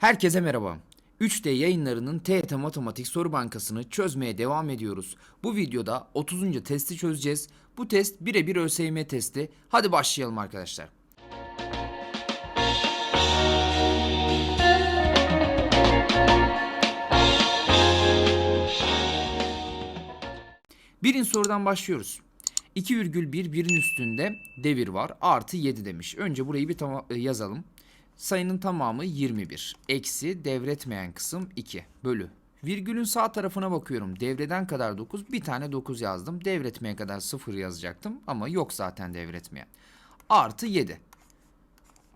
Herkese merhaba. 3D yayınlarının TET Matematik Soru Bankası'nı çözmeye devam ediyoruz. Bu videoda 30. testi çözeceğiz. Bu test birebir ÖSYM testi. Hadi başlayalım arkadaşlar. Birinci sorudan başlıyoruz. 2,1 birin üstünde devir var. Artı 7 demiş. Önce burayı bir tama- e, yazalım. Sayının tamamı 21. Eksi devretmeyen kısım 2 bölü. Virgülün sağ tarafına bakıyorum. Devreden kadar 9. Bir tane 9 yazdım. Devretmeye kadar 0 yazacaktım. Ama yok zaten devretmeyen. Artı 7.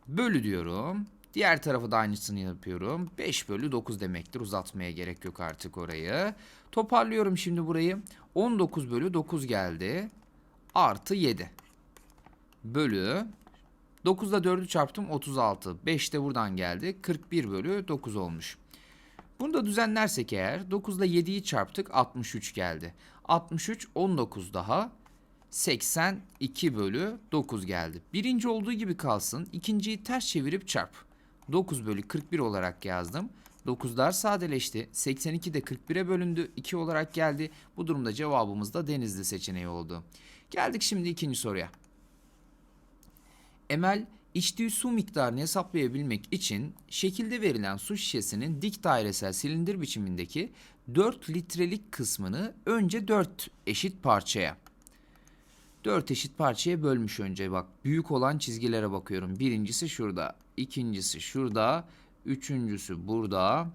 Bölü diyorum. Diğer tarafı da aynısını yapıyorum. 5 bölü 9 demektir. Uzatmaya gerek yok artık orayı. Toparlıyorum şimdi burayı. 19 bölü 9 geldi. Artı 7. Bölü 9'da 4'ü çarptım 36. 5 de buradan geldi. 41 bölü 9 olmuş. Bunu da düzenlersek eğer 9'da 7'yi çarptık 63 geldi. 63 19 daha 82 bölü 9 geldi. Birinci olduğu gibi kalsın. İkinciyi ters çevirip çarp. 9 bölü 41 olarak yazdım. 9'lar sadeleşti. 82 de 41'e bölündü. 2 olarak geldi. Bu durumda cevabımız da Denizli seçeneği oldu. Geldik şimdi ikinci soruya. Emel içtiği su miktarını hesaplayabilmek için şekilde verilen su şişesinin dik dairesel silindir biçimindeki 4 litrelik kısmını önce 4 eşit parçaya 4 eşit parçaya bölmüş önce bak büyük olan çizgilere bakıyorum. Birincisi şurada, ikincisi şurada, üçüncüsü burada.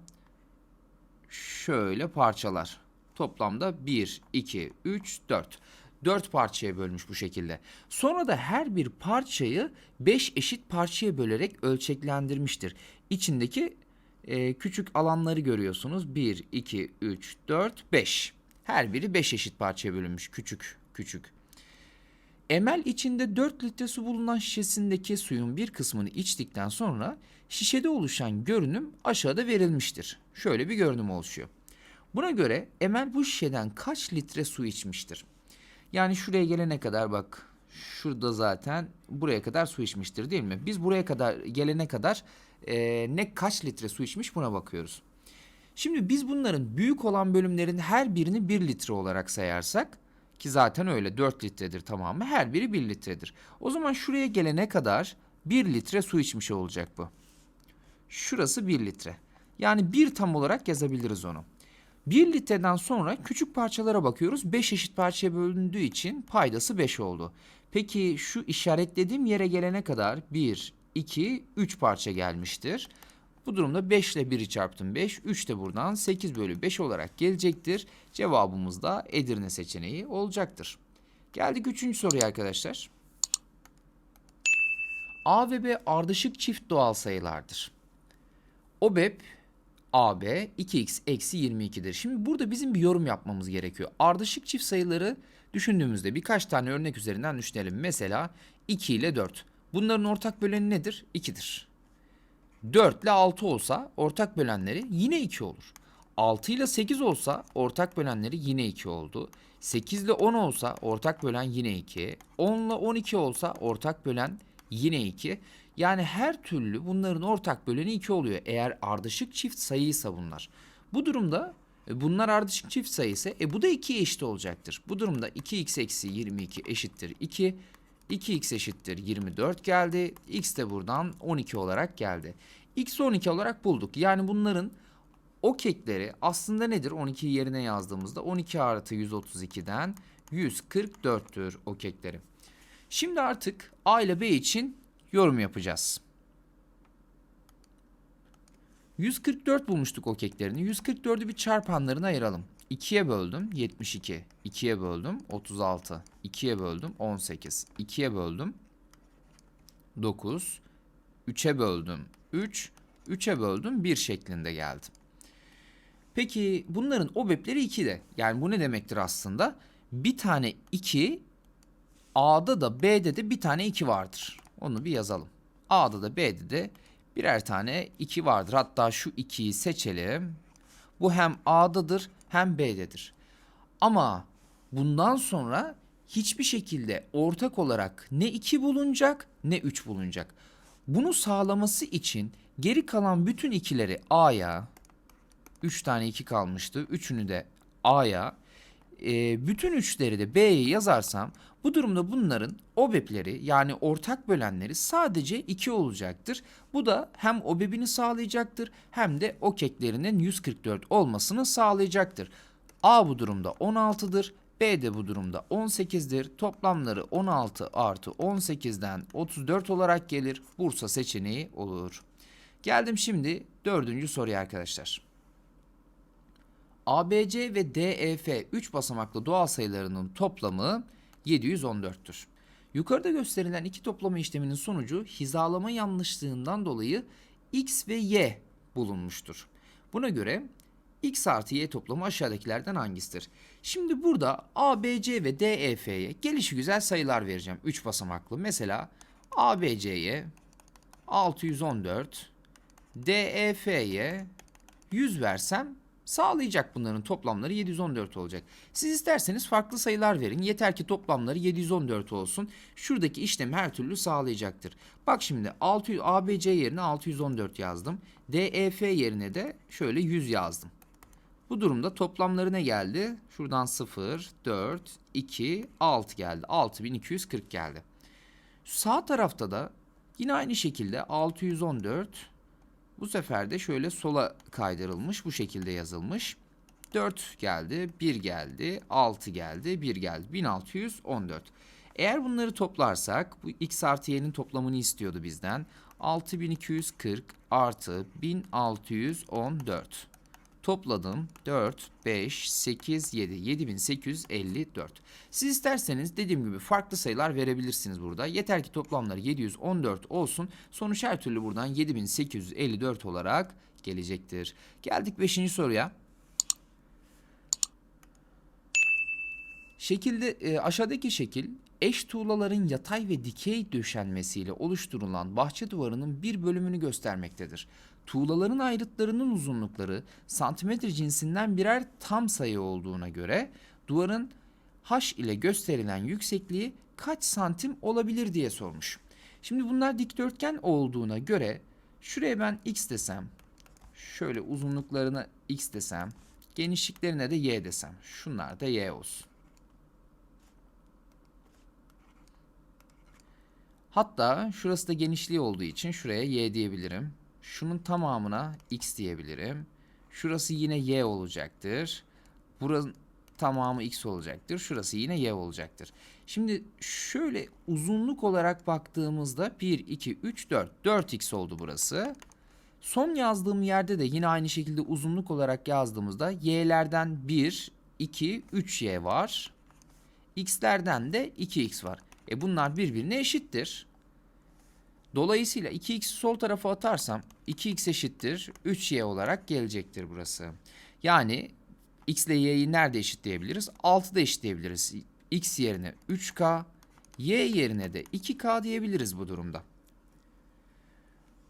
Şöyle parçalar. Toplamda 1, 2, 3, 4. 4 parçaya bölmüş bu şekilde. Sonra da her bir parçayı 5 eşit parçaya bölerek ölçeklendirmiştir. İçindeki e, küçük alanları görüyorsunuz. 1, 2, 3, 4, 5. Her biri 5 eşit parçaya bölünmüş. Küçük, küçük. Emel içinde 4 litre su bulunan şişesindeki suyun bir kısmını içtikten sonra şişede oluşan görünüm aşağıda verilmiştir. Şöyle bir görünüm oluşuyor. Buna göre Emel bu şişeden kaç litre su içmiştir? Yani şuraya gelene kadar bak şurada zaten buraya kadar su içmiştir değil mi? Biz buraya kadar gelene kadar e, ne kaç litre su içmiş buna bakıyoruz. Şimdi biz bunların büyük olan bölümlerin her birini 1 litre olarak sayarsak ki zaten öyle 4 litredir tamamı her biri 1 litredir. O zaman şuraya gelene kadar 1 litre su içmiş olacak bu. Şurası 1 litre. Yani bir tam olarak yazabiliriz onu. 1 litreden sonra küçük parçalara bakıyoruz. 5 eşit parçaya bölündüğü için paydası 5 oldu. Peki şu işaretlediğim yere gelene kadar 1, 2, 3 parça gelmiştir. Bu durumda 5 ile 1'i çarptım 5. 3 de buradan 8 bölü 5 olarak gelecektir. Cevabımız da Edirne seçeneği olacaktır. Geldik 3. soruya arkadaşlar. A ve B ardışık çift doğal sayılardır. OBEP AB 2x eksi 22'dir. Şimdi burada bizim bir yorum yapmamız gerekiyor. Ardışık çift sayıları düşündüğümüzde birkaç tane örnek üzerinden düşünelim. Mesela 2 ile 4. Bunların ortak böleni nedir? 2'dir. 4 ile 6 olsa ortak bölenleri yine 2 olur. 6 ile 8 olsa ortak bölenleri yine 2 oldu. 8 ile 10 olsa ortak bölen yine 2. 10 ile 12 olsa ortak bölen yine 2. Yani her türlü bunların ortak böleni 2 oluyor. Eğer ardışık çift sayıysa bunlar. Bu durumda e, bunlar ardışık çift sayısı e bu da 2'ye eşit olacaktır. Bu durumda 2x eksi 22 eşittir 2. 2x eşittir 24 geldi. X de buradan 12 olarak geldi. X'i 12 olarak bulduk. Yani bunların o kekleri aslında nedir? 12'yi yerine yazdığımızda 12 artı 132'den 144'tür o kekleri. Şimdi artık A ile B için yorum yapacağız. 144 bulmuştuk o keklerini. 144'ü bir çarpanlarına ayıralım. 2'ye böldüm 72. 2'ye böldüm 36. 2'ye böldüm 18. 2'ye böldüm 9. 3'e böldüm 3. 3'e böldüm 1 şeklinde geldi. Peki bunların OBEP'leri 2'de. Yani bu ne demektir aslında? Bir tane 2 A'da da B'de de bir tane 2 vardır. Onu bir yazalım. A'da da B'de de birer tane 2 vardır. Hatta şu 2'yi seçelim. Bu hem A'dadır hem B'dedir. Ama bundan sonra hiçbir şekilde ortak olarak ne 2 bulunacak ne 3 bulunacak. Bunu sağlaması için geri kalan bütün ikileri A'ya, 3 tane 2 kalmıştı. Üçünü de A'ya, e, bütün üçleri de B'ye yazarsam bu durumda bunların OBEP'leri yani ortak bölenleri sadece 2 olacaktır. Bu da hem OBEP'ini sağlayacaktır hem de OKEK'lerinin 144 olmasını sağlayacaktır. A bu durumda 16'dır. B de bu durumda 18'dir. Toplamları 16 artı 18'den 34 olarak gelir. Bursa seçeneği olur. Geldim şimdi dördüncü soruya arkadaşlar. ABC ve DEF 3 basamaklı doğal sayılarının toplamı 714'tür. Yukarıda gösterilen iki toplama işleminin sonucu hizalama yanlışlığından dolayı x ve y bulunmuştur. Buna göre x artı y toplamı aşağıdakilerden hangisidir? Şimdi burada ABC ve DEF'ye gelişi güzel sayılar vereceğim. 3 basamaklı. Mesela ABC'ye 614, DEF'ye 100 versem sağlayacak bunların toplamları 714 olacak. Siz isterseniz farklı sayılar verin. Yeter ki toplamları 714 olsun. Şuradaki işlemi her türlü sağlayacaktır. Bak şimdi 600 ABC yerine 614 yazdım. DEF yerine de şöyle 100 yazdım. Bu durumda toplamları ne geldi? Şuradan 0, 4, 2, 6 geldi. 6240 geldi. Sağ tarafta da yine aynı şekilde 614 bu sefer de şöyle sola kaydırılmış. Bu şekilde yazılmış. 4 geldi, 1 geldi, 6 geldi, 1 geldi. 1614. Eğer bunları toplarsak bu x artı y'nin toplamını istiyordu bizden. 6240 artı 1614. Topladım 4, 5, 8, 7, 7854. Siz isterseniz dediğim gibi farklı sayılar verebilirsiniz burada. Yeter ki toplamları 714 olsun. Sonuç her türlü buradan 7854 olarak gelecektir. Geldik 5. soruya. Şekilde e, aşağıdaki şekil eş tuğlaların yatay ve dikey döşenmesiyle oluşturulan bahçe duvarının bir bölümünü göstermektedir. Tuğlaların ayrıtlarının uzunlukları santimetre cinsinden birer tam sayı olduğuna göre duvarın h ile gösterilen yüksekliği kaç santim olabilir diye sormuş. Şimdi bunlar dikdörtgen olduğuna göre şuraya ben x desem, şöyle uzunluklarına x desem, genişliklerine de y desem. Şunlar da y olsun. Hatta şurası da genişliği olduğu için şuraya y diyebilirim. Şunun tamamına x diyebilirim. Şurası yine y olacaktır. Buranın tamamı x olacaktır. Şurası yine y olacaktır. Şimdi şöyle uzunluk olarak baktığımızda 1, 2, 3, 4. 4x oldu burası. Son yazdığım yerde de yine aynı şekilde uzunluk olarak yazdığımızda y'lerden 1, 2, 3y var. x'lerden de 2x var. E bunlar birbirine eşittir. Dolayısıyla 2x'i sol tarafa atarsam 2x eşittir 3y olarak gelecektir burası. Yani x ile y'yi nerede eşitleyebiliriz? 6'da eşitleyebiliriz. x yerine 3k, y yerine de 2k diyebiliriz bu durumda.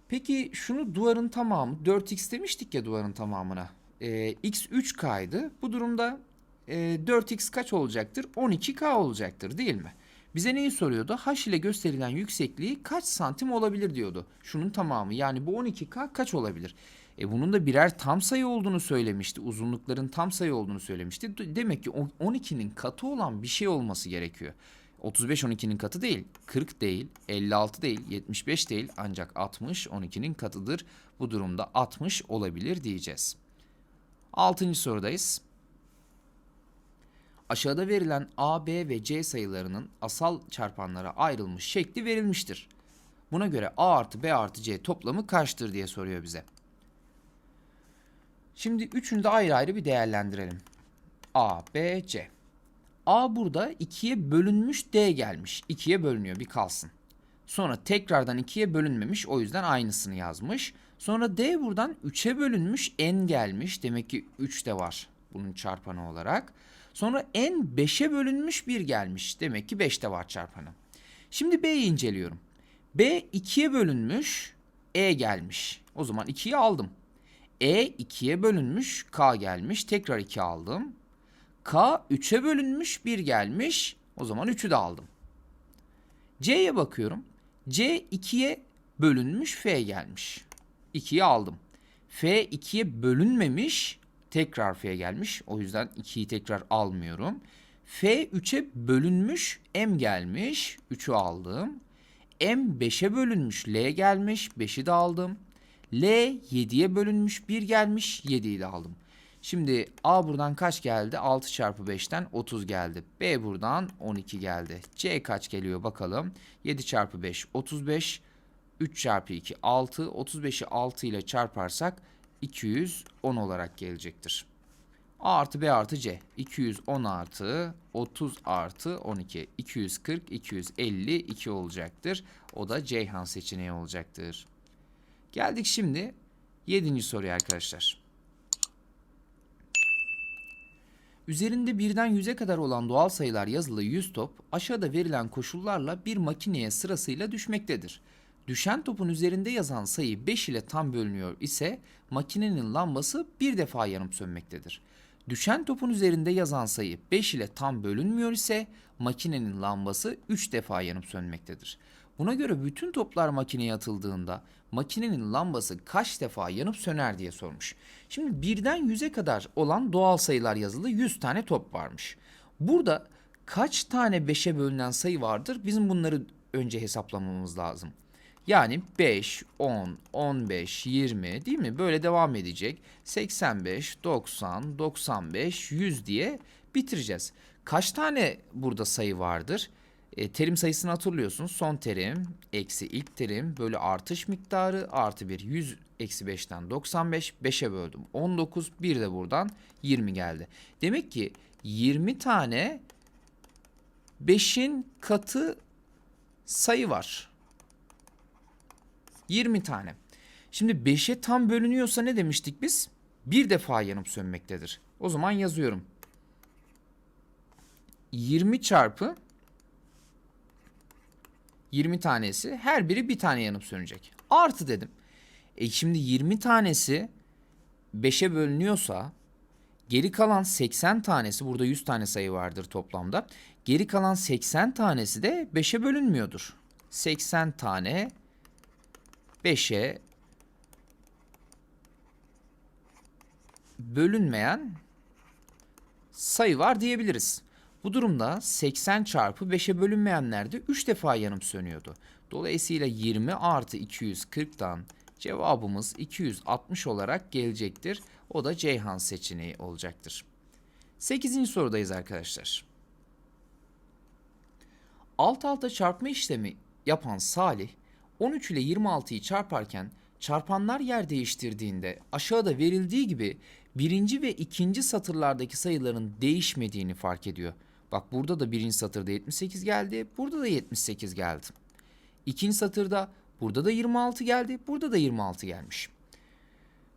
Peki şunu duvarın tamamı 4x demiştik ya duvarın tamamına. Ee, x 3k'ydı. Bu durumda e, 4x kaç olacaktır? 12k olacaktır değil mi? Bize neyi soruyordu? H ile gösterilen yüksekliği kaç santim olabilir diyordu. Şunun tamamı yani bu 12K kaç olabilir? E bunun da birer tam sayı olduğunu söylemişti. Uzunlukların tam sayı olduğunu söylemişti. Demek ki 12'nin katı olan bir şey olması gerekiyor. 35 12'nin katı değil, 40 değil, 56 değil, 75 değil ancak 60 12'nin katıdır. Bu durumda 60 olabilir diyeceğiz. 6. sorudayız. Aşağıda verilen A, B ve C sayılarının asal çarpanlara ayrılmış şekli verilmiştir. Buna göre A artı B artı C toplamı kaçtır diye soruyor bize. Şimdi üçünü de ayrı ayrı bir değerlendirelim. A, B, C. A burada 2'ye bölünmüş D gelmiş. 2'ye bölünüyor bir kalsın. Sonra tekrardan 2'ye bölünmemiş o yüzden aynısını yazmış. Sonra D buradan 3'e bölünmüş N gelmiş. Demek ki 3 de var bunun çarpanı olarak. Sonra n 5'e bölünmüş 1 gelmiş. Demek ki 5'te var çarpanı. Şimdi B'yi inceliyorum. B 2'ye bölünmüş E gelmiş. O zaman 2'yi aldım. E 2'ye bölünmüş K gelmiş. Tekrar 2 aldım. K 3'e bölünmüş 1 gelmiş. O zaman 3'ü de aldım. C'ye bakıyorum. C 2'ye bölünmüş f gelmiş. 2'yi aldım. f 2'ye bölünmemiş tekrar f gelmiş. O yüzden 2'yi tekrar almıyorum. f 3'e bölünmüş m gelmiş. 3'ü aldım. m 5'e bölünmüş l gelmiş. 5'i de aldım. L 7'ye bölünmüş 1 gelmiş 7'yi de aldım. Şimdi A buradan kaç geldi? 6 çarpı 5'ten 30 geldi. B buradan 12 geldi. C kaç geliyor bakalım. 7 çarpı 5 35. 3 çarpı 2 6. 35'i 6 ile çarparsak 210 olarak gelecektir. A artı B artı C. 210 artı 30 artı 12. 240, 252 olacaktır. O da Ceyhan seçeneği olacaktır. Geldik şimdi 7. soruya arkadaşlar. Üzerinde birden yüze kadar olan doğal sayılar yazılı 100 top aşağıda verilen koşullarla bir makineye sırasıyla düşmektedir. Düşen topun üzerinde yazan sayı 5 ile tam bölünüyor ise makinenin lambası bir defa yanıp sönmektedir. Düşen topun üzerinde yazan sayı 5 ile tam bölünmüyor ise makinenin lambası 3 defa yanıp sönmektedir. Buna göre bütün toplar makineye atıldığında makinenin lambası kaç defa yanıp söner diye sormuş. Şimdi birden 100'e kadar olan doğal sayılar yazılı 100 tane top varmış. Burada kaç tane 5'e bölünen sayı vardır? Bizim bunları önce hesaplamamız lazım. Yani 5, 10, 15, 20 değil mi? Böyle devam edecek. 85, 90, 95, 100 diye bitireceğiz. Kaç tane burada sayı vardır? E, terim sayısını hatırlıyorsunuz. Son terim eksi ilk terim bölü artış miktarı artı 1. 100 eksi 5'ten 95. 5'e böldüm. 19. Bir de buradan 20 geldi. Demek ki 20 tane 5'in katı sayı var. 20 tane. Şimdi 5'e tam bölünüyorsa ne demiştik biz? Bir defa yanıp sönmektedir. O zaman yazıyorum. 20 çarpı 20 tanesi her biri bir tane yanıp sönecek. Artı dedim. E şimdi 20 tanesi 5'e bölünüyorsa geri kalan 80 tanesi burada 100 tane sayı vardır toplamda. Geri kalan 80 tanesi de 5'e bölünmüyordur. 80 tane 5'e bölünmeyen sayı var diyebiliriz. Bu durumda 80 çarpı 5'e bölünmeyenler de 3 defa yanıp sönüyordu. Dolayısıyla 20 artı 240'dan cevabımız 260 olarak gelecektir. O da Ceyhan seçeneği olacaktır. 8. sorudayız arkadaşlar. Alt alta çarpma işlemi yapan Salih 13 ile 26'yı çarparken çarpanlar yer değiştirdiğinde aşağıda verildiği gibi birinci ve ikinci satırlardaki sayıların değişmediğini fark ediyor. Bak burada da birinci satırda 78 geldi, burada da 78 geldi. İkinci satırda burada da 26 geldi, burada da 26 gelmiş.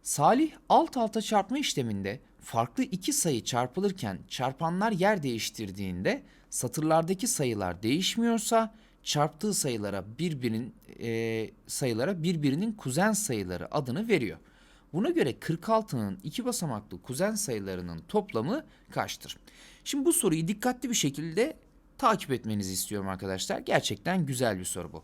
Salih alt alta çarpma işleminde farklı iki sayı çarpılırken çarpanlar yer değiştirdiğinde satırlardaki sayılar değişmiyorsa çarptığı sayılara birbirinin e, sayılara birbirinin kuzen sayıları adını veriyor. Buna göre 46'nın iki basamaklı kuzen sayılarının toplamı kaçtır? Şimdi bu soruyu dikkatli bir şekilde takip etmenizi istiyorum arkadaşlar. Gerçekten güzel bir soru bu.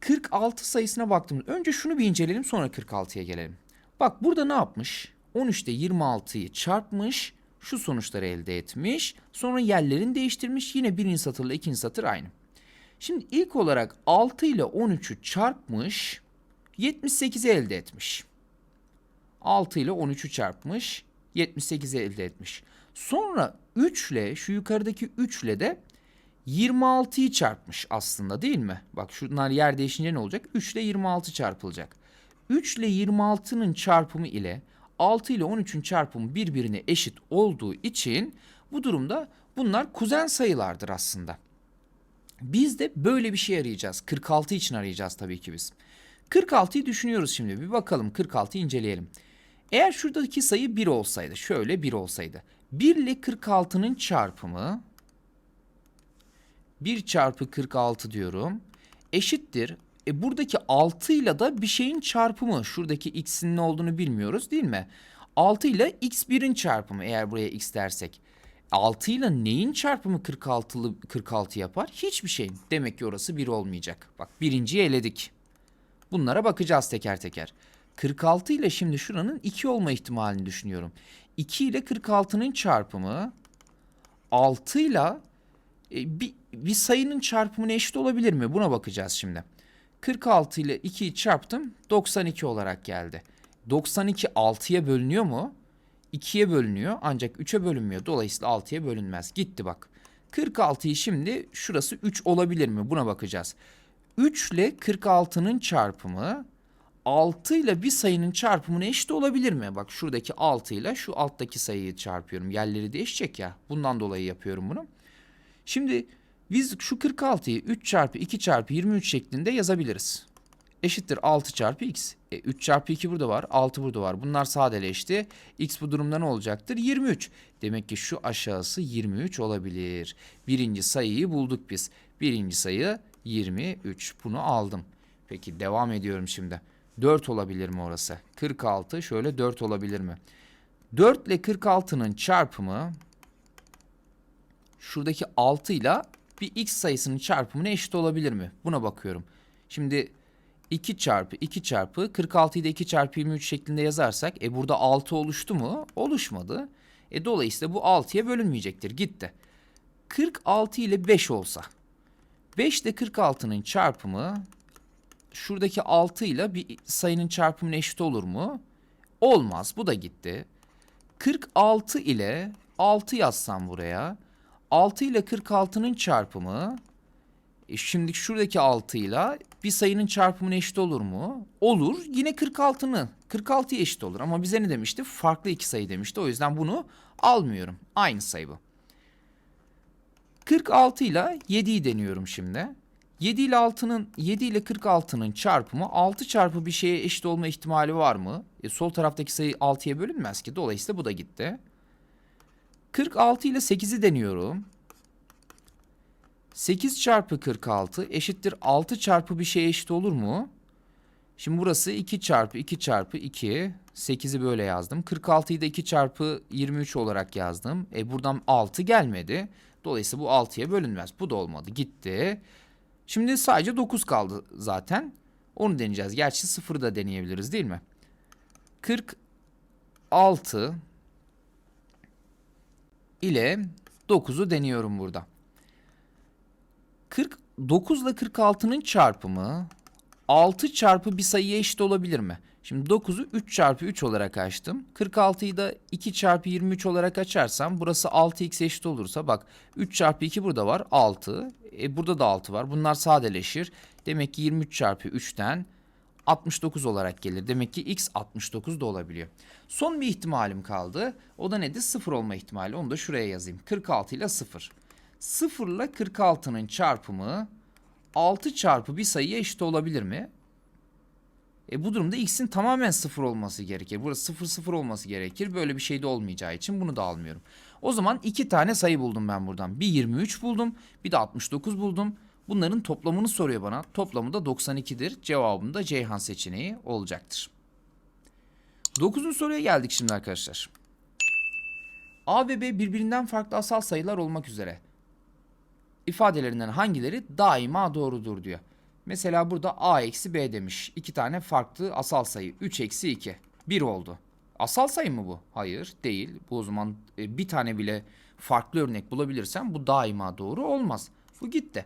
46 sayısına baktığımız önce şunu bir inceleyelim sonra 46'ya gelelim. Bak burada ne yapmış? 13'te 26'yı çarpmış, şu sonuçları elde etmiş. Sonra yerlerini değiştirmiş. Yine birinci satırla ikinci satır aynı. Şimdi ilk olarak 6 ile 13'ü çarpmış, 78'i elde etmiş. 6 ile 13'ü çarpmış, 78'i elde etmiş. Sonra 3 ile şu yukarıdaki 3 ile de 26'yı çarpmış aslında değil mi? Bak şunlar yer değişince ne olacak? 3 ile 26 çarpılacak. 3 ile 26'nın çarpımı ile 6 ile 13'ün çarpımı birbirine eşit olduğu için bu durumda bunlar kuzen sayılardır aslında. Biz de böyle bir şey arayacağız. 46 için arayacağız tabii ki biz. 46'yı düşünüyoruz şimdi. Bir bakalım 46'yı inceleyelim. Eğer şuradaki sayı 1 olsaydı, şöyle 1 olsaydı. 1 ile 46'nın çarpımı 1 çarpı 46 diyorum. Eşittir. E buradaki 6 ile da bir şeyin çarpımı. Şuradaki x'in ne olduğunu bilmiyoruz değil mi? 6 ile x1'in çarpımı eğer buraya x dersek. 6 ile neyin çarpımı 46'lı 46 yapar? Hiçbir şeyin. Demek ki orası 1 olmayacak. Bak birinciyi eledik. Bunlara bakacağız teker teker. 46 ile şimdi şuranın 2 olma ihtimalini düşünüyorum. 2 ile 46'nın çarpımı 6 ile e, bir, bir sayının çarpımına eşit olabilir mi? Buna bakacağız şimdi. 46 ile 2'yi çarptım 92 olarak geldi. 92 6'ya bölünüyor mu? 2'ye bölünüyor ancak 3'e bölünmüyor. Dolayısıyla 6'ya bölünmez. Gitti bak. 46'yı şimdi şurası 3 olabilir mi? Buna bakacağız. 3 ile 46'nın çarpımı 6 ile bir sayının çarpımına eşit olabilir mi? Bak şuradaki 6 ile şu alttaki sayıyı çarpıyorum. Yerleri değişecek ya. Bundan dolayı yapıyorum bunu. Şimdi biz şu 46'yı 3 çarpı 2 çarpı 23 şeklinde yazabiliriz. Eşittir 6 çarpı x. E, 3 çarpı 2 burada var, 6 burada var. Bunlar sadeleşti. x bu durumda ne olacaktır? 23. Demek ki şu aşağısı 23 olabilir. Birinci sayıyı bulduk biz. Birinci sayı 23. Bunu aldım. Peki devam ediyorum şimdi. 4 olabilir mi orası? 46 şöyle 4 olabilir mi? 4 ile 46'nın çarpımı şuradaki 6 ile bir x sayısının çarpımına eşit olabilir mi? Buna bakıyorum. Şimdi 2 çarpı 2 çarpı 46'yı da 2 çarpı 23 şeklinde yazarsak e burada 6 oluştu mu? Oluşmadı. E dolayısıyla bu 6'ya bölünmeyecektir. Gitti. 46 ile 5 olsa 5 ile 46'nın çarpımı şuradaki 6 ile bir sayının çarpımına eşit olur mu? Olmaz. Bu da gitti. 46 ile 6 yazsam buraya 6 ile 46'nın çarpımı e şimdi şuradaki 6 ile bir sayının çarpımına eşit olur mu? Olur. Yine 46'nı 46'ya eşit olur ama bize ne demişti? Farklı iki sayı demişti. O yüzden bunu almıyorum. Aynı sayı bu. 46 ile 7'yi deniyorum şimdi. 7 ile 6'nın 7 ile 46'nın çarpımı 6 çarpı bir şeye eşit olma ihtimali var mı? E, sol taraftaki sayı 6'ya bölünmez ki. Dolayısıyla bu da gitti. 46 ile 8'i deniyorum. 8 çarpı 46 eşittir 6 çarpı bir şeye eşit olur mu? Şimdi burası 2 çarpı 2 çarpı 2. 8'i böyle yazdım. 46'yı da 2 çarpı 23 olarak yazdım. E buradan 6 gelmedi. Dolayısıyla bu 6'ya bölünmez. Bu da olmadı. Gitti. Şimdi sadece 9 kaldı zaten. Onu deneyeceğiz. Gerçi 0'ı da deneyebiliriz değil mi? 46 ile 9'u deniyorum burada. 49 ile 46'nın çarpımı 6 çarpı bir sayıya eşit olabilir mi? Şimdi 9'u 3 çarpı 3 olarak açtım. 46'yı da 2 çarpı 23 olarak açarsam burası 6x eşit olursa bak 3 çarpı 2 burada var 6. E burada da 6 var. Bunlar sadeleşir. Demek ki 23 çarpı 3'ten 69 olarak gelir. Demek ki x 69 da olabiliyor. Son bir ihtimalim kaldı. O da nedir? 0 olma ihtimali. Onu da şuraya yazayım. 46 ile 0. 0 ile 46'nın çarpımı 6 çarpı bir sayıya eşit olabilir mi? E bu durumda x'in tamamen 0 olması gerekir. Burası 0 0 olması gerekir. Böyle bir şey de olmayacağı için bunu da almıyorum. O zaman iki tane sayı buldum ben buradan. Bir 23 buldum, bir de 69 buldum. Bunların toplamını soruyor bana. Toplamı da 92'dir. Cevabım da Ceyhan seçeneği olacaktır. 9. soruya geldik şimdi arkadaşlar. A ve B birbirinden farklı asal sayılar olmak üzere ifadelerinden hangileri daima doğrudur diyor. Mesela burada A eksi B demiş. İki tane farklı asal sayı. 3 eksi 2. 1 oldu. Asal sayı mı bu? Hayır değil. Bu o zaman e, bir tane bile farklı örnek bulabilirsem bu daima doğru olmaz. Bu gitti.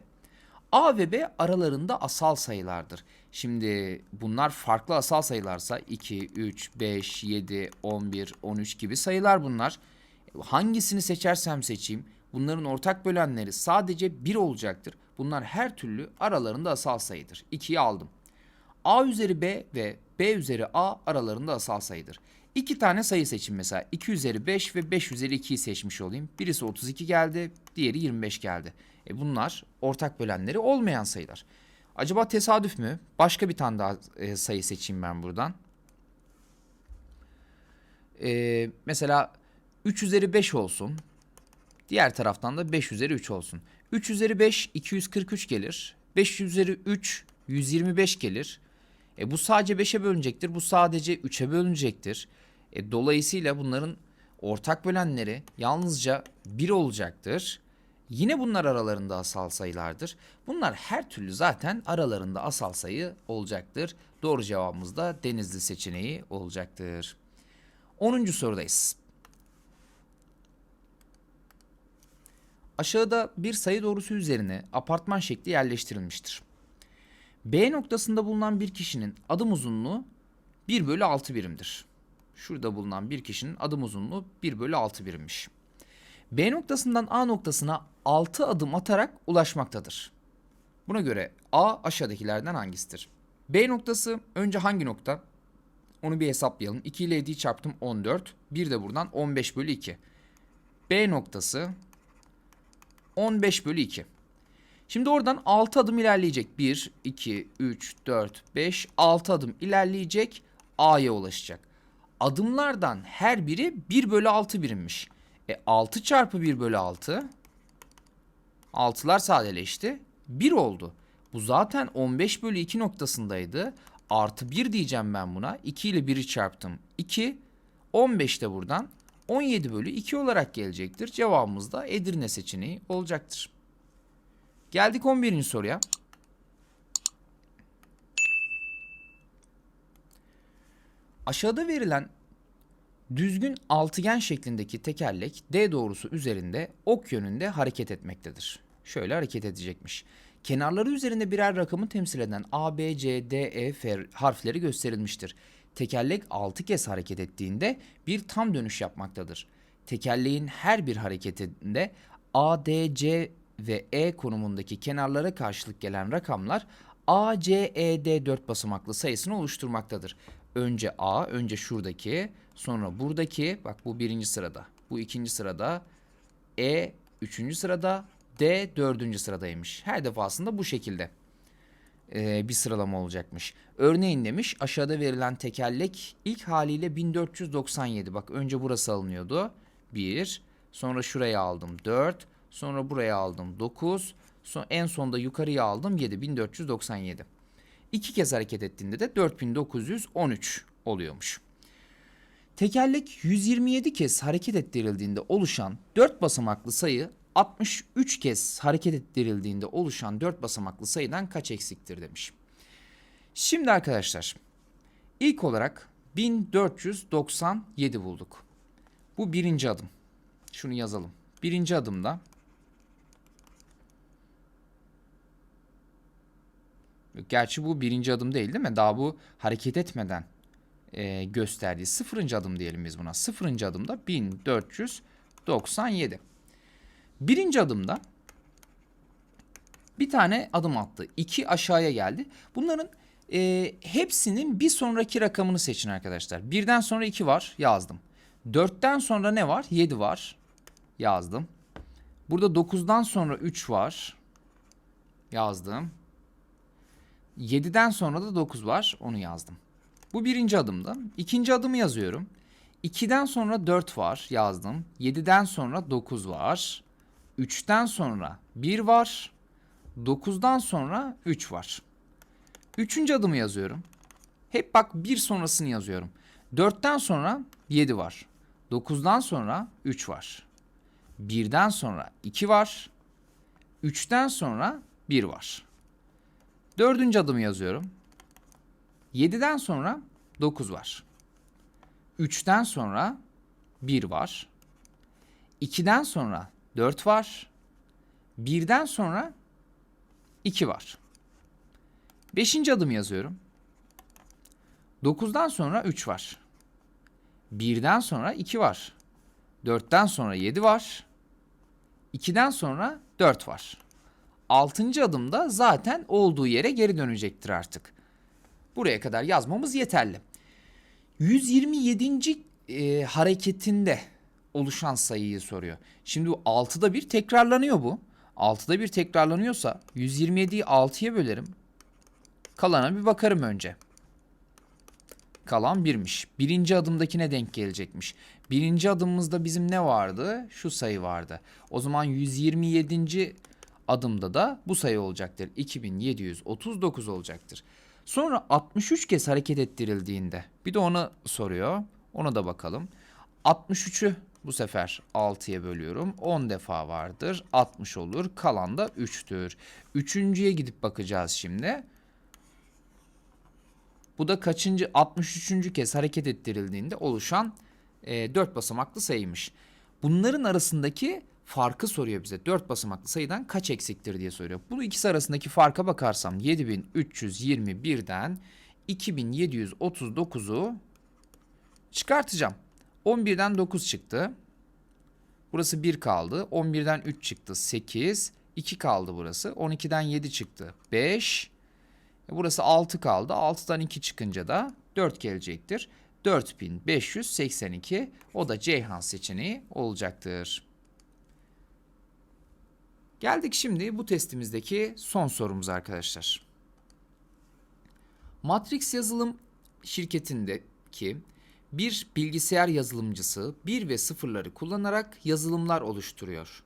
A ve B aralarında asal sayılardır. Şimdi bunlar farklı asal sayılarsa 2, 3, 5, 7, 11, 13 gibi sayılar bunlar. Hangisini seçersem seçeyim bunların ortak bölenleri sadece 1 olacaktır. Bunlar her türlü aralarında asal sayıdır. 2'yi aldım. A üzeri B ve B üzeri A aralarında asal sayıdır. İki tane sayı seçin mesela. 2 üzeri 5 ve 5 üzeri 2'yi seçmiş olayım. Birisi 32 geldi, diğeri 25 geldi. E bunlar ortak bölenleri olmayan sayılar. Acaba tesadüf mü? Başka bir tane daha e, sayı seçeyim ben buradan. E, mesela 3 üzeri 5 olsun. Diğer taraftan da 5 üzeri 3 olsun. 3 üzeri 5 243 gelir. 5 üzeri 3 125 gelir. E bu sadece 5'e bölünecektir. Bu sadece 3'e bölünecektir. E dolayısıyla bunların ortak bölenleri yalnızca 1 olacaktır. Yine bunlar aralarında asal sayılardır. Bunlar her türlü zaten aralarında asal sayı olacaktır. Doğru cevabımız da Denizli seçeneği olacaktır. 10. sorudayız. Aşağıda bir sayı doğrusu üzerine apartman şekli yerleştirilmiştir. B noktasında bulunan bir kişinin adım uzunluğu 1 bölü 6 birimdir. Şurada bulunan bir kişinin adım uzunluğu 1 bölü 6 birimmiş. B noktasından A noktasına 6 adım atarak ulaşmaktadır. Buna göre A aşağıdakilerden hangisidir? B noktası önce hangi nokta? Onu bir hesaplayalım. 2 ile 7'yi çarptım 14. Bir de buradan 15 bölü 2. B noktası 15 bölü 2. Şimdi oradan 6 adım ilerleyecek. 1, 2, 3, 4, 5, 6 adım ilerleyecek. A'ya ulaşacak. Adımlardan her biri 1 bölü 6 birimmiş. E 6 çarpı 1 bölü 6. 6'lar sadeleşti. 1 oldu. Bu zaten 15 bölü 2 noktasındaydı. Artı 1 diyeceğim ben buna. 2 ile 1'i çarptım. 2. 15 de buradan. 17 bölü 2 olarak gelecektir. Cevabımız da Edirne seçeneği olacaktır. Geldik 11. soruya. Aşağıda verilen düzgün altıgen şeklindeki tekerlek D doğrusu üzerinde ok yönünde hareket etmektedir. Şöyle hareket edecekmiş. Kenarları üzerinde birer rakamı temsil eden A, B, C, D, E harfleri gösterilmiştir. Tekerlek 6 kez hareket ettiğinde bir tam dönüş yapmaktadır. Tekerleğin her bir hareketinde A, D, C ve E konumundaki kenarlara karşılık gelen rakamlar A, C, E, D 4 basamaklı sayısını oluşturmaktadır. Önce A, önce şuradaki, sonra buradaki, bak bu birinci sırada, bu ikinci sırada, E üçüncü sırada, D dördüncü sıradaymış. Her defasında bu şekilde e, bir sıralama olacakmış. Örneğin demiş aşağıda verilen tekerlek ilk haliyle 1497. Bak önce burası alınıyordu. 1, sonra şuraya aldım 4, sonra buraya aldım 9, sonra en sonda yukarıya aldım 7, 1497. İki kez hareket ettiğinde de 4913 oluyormuş. Tekerlek 127 kez hareket ettirildiğinde oluşan 4 basamaklı sayı 63 kez hareket ettirildiğinde oluşan 4 basamaklı sayıdan kaç eksiktir demiş. Şimdi arkadaşlar ilk olarak 1497 bulduk. Bu birinci adım. Şunu yazalım. Birinci adımda Gerçi bu birinci adım değil değil mi? Daha bu hareket etmeden e, gösterdiği sıfırıncı adım diyelim biz buna. Sıfırıncı adımda 1497. Birinci adımda bir tane adım attı. İki aşağıya geldi. Bunların e, hepsinin bir sonraki rakamını seçin arkadaşlar. Birden sonra iki var yazdım. Dörtten sonra ne var? Yedi var yazdım. Burada dokuzdan sonra üç var yazdım. 7'den sonra da 9 var. Onu yazdım. Bu birinci adımda. İkinci adımı yazıyorum. 2'den sonra 4 var yazdım. 7'den sonra 9 var. 3'ten sonra 1 var. 9'dan sonra 3 var. Üçüncü adımı yazıyorum. Hep bak bir sonrasını yazıyorum. 4'ten sonra 7 var. 9'dan sonra 3 var. 1'den sonra 2 var. 3'ten sonra 1 var. Dördüncü adımı yazıyorum. 7'den sonra 9 var. 3'ten sonra 1 var. 2'den sonra 4 var. 1'den sonra 2 var. Beşinci adım yazıyorum. 9'dan sonra 3 var. 1'den sonra 2 var. 4'ten sonra 7 var. 2'den sonra 4 var. Altıncı adımda zaten olduğu yere geri dönecektir artık. Buraya kadar yazmamız yeterli. 127. E, hareketinde oluşan sayıyı soruyor. Şimdi bu 6'da bir tekrarlanıyor bu. 6'da bir tekrarlanıyorsa 127'yi 6'ya bölerim. Kalana bir bakarım önce. Kalan birmiş. Birinci adımdakine denk gelecekmiş. Birinci adımımızda bizim ne vardı? Şu sayı vardı. O zaman 127 adımda da bu sayı olacaktır. 2739 olacaktır. Sonra 63 kez hareket ettirildiğinde bir de onu soruyor. Ona da bakalım. 63'ü bu sefer 6'ya bölüyorum. 10 defa vardır. 60 olur. Kalan da 3'tür. Üçüncüye gidip bakacağız şimdi. Bu da kaçıncı 63. kez hareket ettirildiğinde oluşan e, 4 basamaklı sayıymış. Bunların arasındaki farkı soruyor bize. 4 basamaklı sayıdan kaç eksiktir diye soruyor. Bu ikisi arasındaki farka bakarsam 7321'den 2739'u çıkartacağım. 11'den 9 çıktı. Burası 1 kaldı. 11'den 3 çıktı. 8. 2 kaldı burası. 12'den 7 çıktı. 5. E, Burası 6 kaldı. 6'dan 2 çıkınca da 4 gelecektir. 4582 o da Ceyhan seçeneği olacaktır. Geldik şimdi bu testimizdeki son sorumuz arkadaşlar. Matrix yazılım şirketindeki bir bilgisayar yazılımcısı bir ve sıfırları kullanarak yazılımlar oluşturuyor.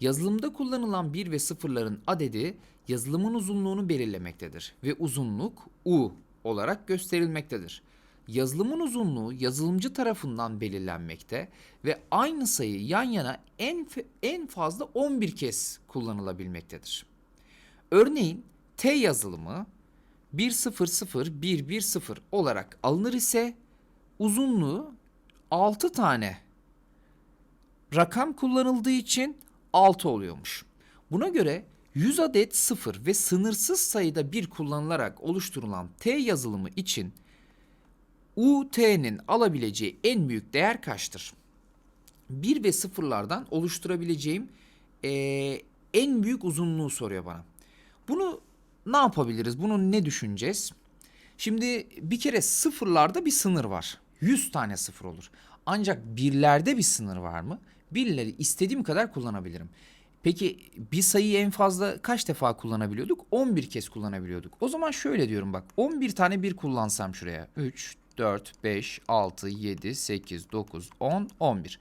Yazılımda kullanılan bir ve sıfırların adedi yazılımın uzunluğunu belirlemektedir ve uzunluk U olarak gösterilmektedir. Yazılımın uzunluğu yazılımcı tarafından belirlenmekte ve aynı sayı yan yana en en fazla 11 kez kullanılabilmektedir. Örneğin T yazılımı 1000110 olarak alınır ise uzunluğu 6 tane rakam kullanıldığı için 6 oluyormuş. Buna göre 100 adet sıfır ve sınırsız sayıda bir kullanılarak oluşturulan T yazılımı için UT'nin alabileceği en büyük değer kaçtır? 1 ve sıfırlardan oluşturabileceğim eee, en büyük uzunluğu soruyor bana. Bunu ne yapabiliriz? Bunu ne düşüneceğiz? Şimdi bir kere sıfırlarda bir sınır var. 100 tane sıfır olur. Ancak birlerde bir sınır var mı? Birleri istediğim kadar kullanabilirim. Peki bir sayıyı en fazla kaç defa kullanabiliyorduk? 11 kez kullanabiliyorduk. O zaman şöyle diyorum bak. 11 tane bir kullansam şuraya. 3, 4, 5, 6, 7, 8, 9, 10, 11.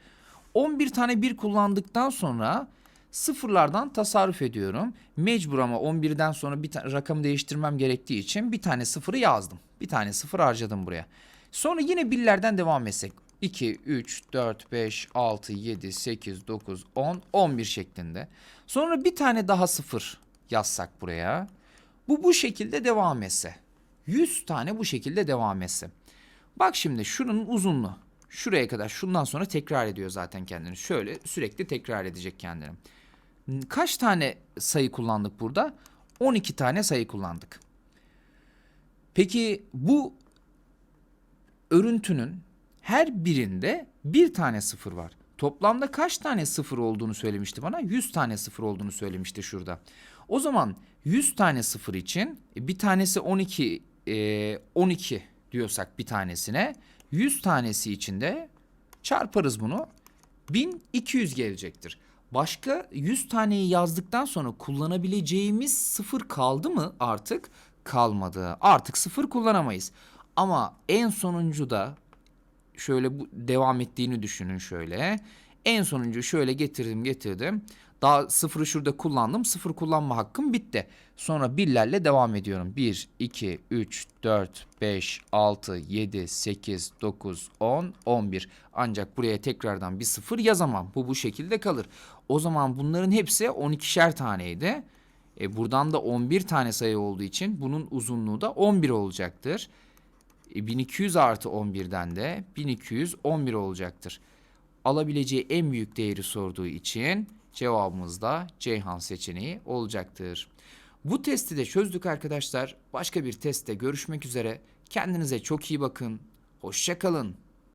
11 tane bir kullandıktan sonra sıfırlardan tasarruf ediyorum. Mecbur ama 11'den sonra bir rakamı değiştirmem gerektiği için bir tane sıfırı yazdım. Bir tane sıfır harcadım buraya. Sonra yine birlerden devam etsek. 2, 3, 4, 5, 6, 7, 8, 9, 10, 11 şeklinde. Sonra bir tane daha sıfır yazsak buraya. Bu bu şekilde devam etse. 100 tane bu şekilde devam etse. Bak şimdi şunun uzunluğu. Şuraya kadar şundan sonra tekrar ediyor zaten kendini. Şöyle sürekli tekrar edecek kendini. Kaç tane sayı kullandık burada? 12 tane sayı kullandık. Peki bu örüntünün her birinde bir tane sıfır var. Toplamda kaç tane sıfır olduğunu söylemişti bana? 100 tane sıfır olduğunu söylemişti şurada. O zaman 100 tane sıfır için e, bir tanesi 12 e, 12 diyorsak bir tanesine 100 tanesi için de çarparız bunu 1200 gelecektir. Başka 100 taneyi yazdıktan sonra kullanabileceğimiz sıfır kaldı mı artık? Kalmadı. Artık sıfır kullanamayız. Ama en sonuncu da şöyle bu devam ettiğini düşünün şöyle. En sonuncu şöyle getirdim getirdim. Daha sıfırı şurada kullandım. Sıfır kullanma hakkım bitti. Sonra birlerle devam ediyorum. 1, 2, 3, 4, 5, 6, 7, 8, 9, 10, 11. Ancak buraya tekrardan bir sıfır yazamam. Bu bu şekilde kalır. O zaman bunların hepsi 12'şer taneydi. E buradan da 11 tane sayı olduğu için bunun uzunluğu da 11 olacaktır. E, 1200 artı 11'den de 1211 olacaktır. Alabileceği en büyük değeri sorduğu için cevabımız da Ceyhan seçeneği olacaktır. Bu testi de çözdük arkadaşlar. Başka bir testte görüşmek üzere. Kendinize çok iyi bakın. Hoşça kalın.